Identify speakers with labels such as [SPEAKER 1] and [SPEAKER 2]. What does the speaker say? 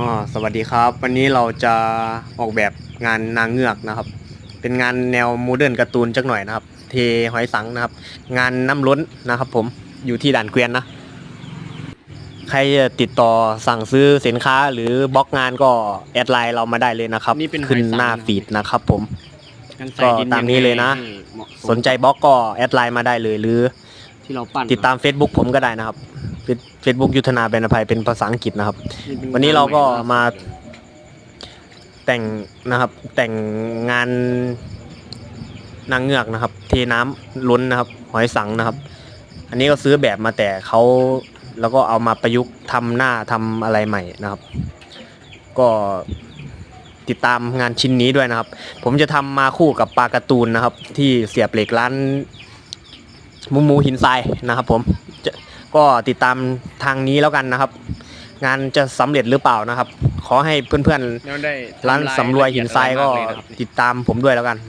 [SPEAKER 1] อ๋อสวัสดีครับ วันนี้เราจะออกแบบงานนางเงือกนะครับ เป็นงานแนวโมเดิร์นการ์ตูนจักหน่อยนะครับ เทหอยสังนะครับ งานน้ำล้นนะครับผมอยู่ที่ด่านเกวียนนะ ใครจะติดต่อสั่งซื้อสินค้าหรือบล็อกงานก็แอดไลน์เรามาได้เลยนะครับ
[SPEAKER 2] นี่เป็นหอยสัง
[SPEAKER 1] ขึ้นหน้าฟีดนะครับผม
[SPEAKER 2] การใส่
[SPEAKER 1] ก็
[SPEAKER 2] ดิน
[SPEAKER 1] ตามนี้เลยนะ
[SPEAKER 2] ให้เหมาะ
[SPEAKER 1] สนใจบล็อกก็แอดไลน์มาได้เลยหรือ
[SPEAKER 2] ที่เราปั้น
[SPEAKER 1] ติดตาม Facebook ผมก็ได้นะครับ Facebook ยุทธนาเบญอภัยเป็นภาษาอังกฤษนะครับ
[SPEAKER 2] เป็
[SPEAKER 1] วันนี้เราก็มา
[SPEAKER 2] งน
[SPEAKER 1] แต่งนะครับ แต่งงานนางเงือกนะครับ เทน้ำล้นนะครับหอยสังนะครับ อันนี้ก็ซื้อแบบมาแต่เขาแล้วก็เอามาประยุกต์ทำหน้าทำอะไรใหม่นะครับ ก็ติดตามงานชิ้นนี้ด้วยนะครับ ผมจะทำมาคู่กับปลาการ์ตูนนะครับ ที่เสียบเหล็กร้านมูมูหินทรายนะครับผมจะ ก็ติดตามทางนี้แล้วกันนะครับ งานจะสำเร็จหรือเปล่านะครับ ขอให้เพื่อนๆ
[SPEAKER 2] แล้วได้
[SPEAKER 1] ร้านสำรวยหินทรายก็
[SPEAKER 2] ละเอียดมกเลยนะครับ
[SPEAKER 1] ติดตามผมด้วยแล้วกัน